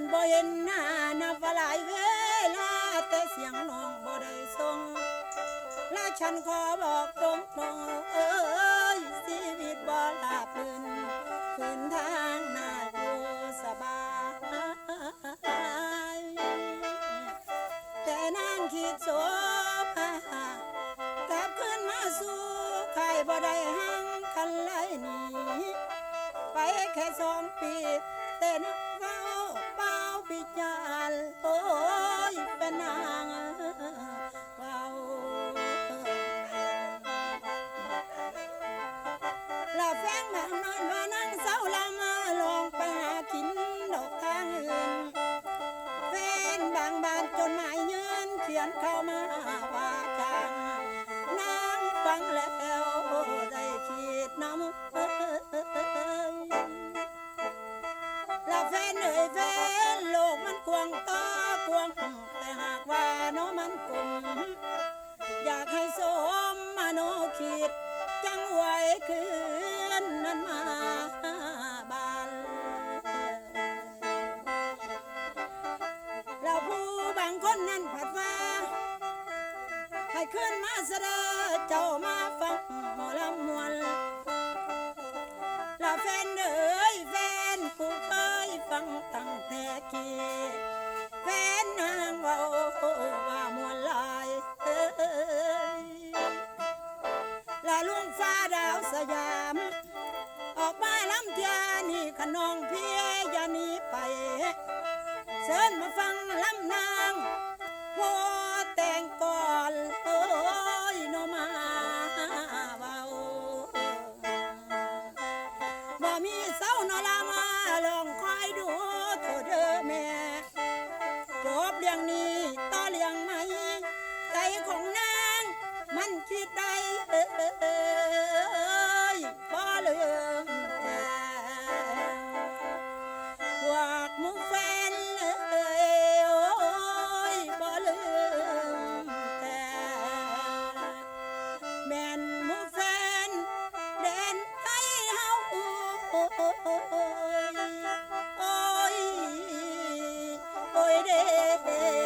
นบ่เห็นหน้านับว่าหลายเวลาแต่เสียงน้องบ่ได้ส่งและฉันขอบอกตรงตรงเอ้ยชีวิตบ่ลาบลื่นฝืนทางหน้าอยู่สบายแต่นางคิดโสภากลับขึ้นมาสู่ใครบ่ได้หังกันเลยหนี่ไปแค่สองปีแต่นึกเฝ้าเป้าาแฟงมานอนว่านั่งเศร้าละมาลองไปหากินดอกทางอื่นแฟนบางบานจนหมายเงินเขียนเข้ามาว่าจางนางฟังแล้วได้คิดน้ำเอ้ยลาแฟนเอ่ยแฟนโลกมันกวงตากวงแต่หากว่าน้อมันกลมอยากให้สมมโนคิดจังไหวคื นนั้นมาบานเราผู้บางคนนั้นผัดว่าให้ขึ้นมาเสดเจ้ามาฟังหมอลำมวนเราแฟนเอ้ยแฟนผู้เคยฟังตั้งแต่ ขนองเพียอย่าหนีไปเชิญมาฟังลำนางโพ พวกหมุแฟนเอ้ยโอ้ยบ่ลืมแต่แม่นหมุแฟนแดนไทยเฮาโอ้ยโอ้ยโอ้ยเด้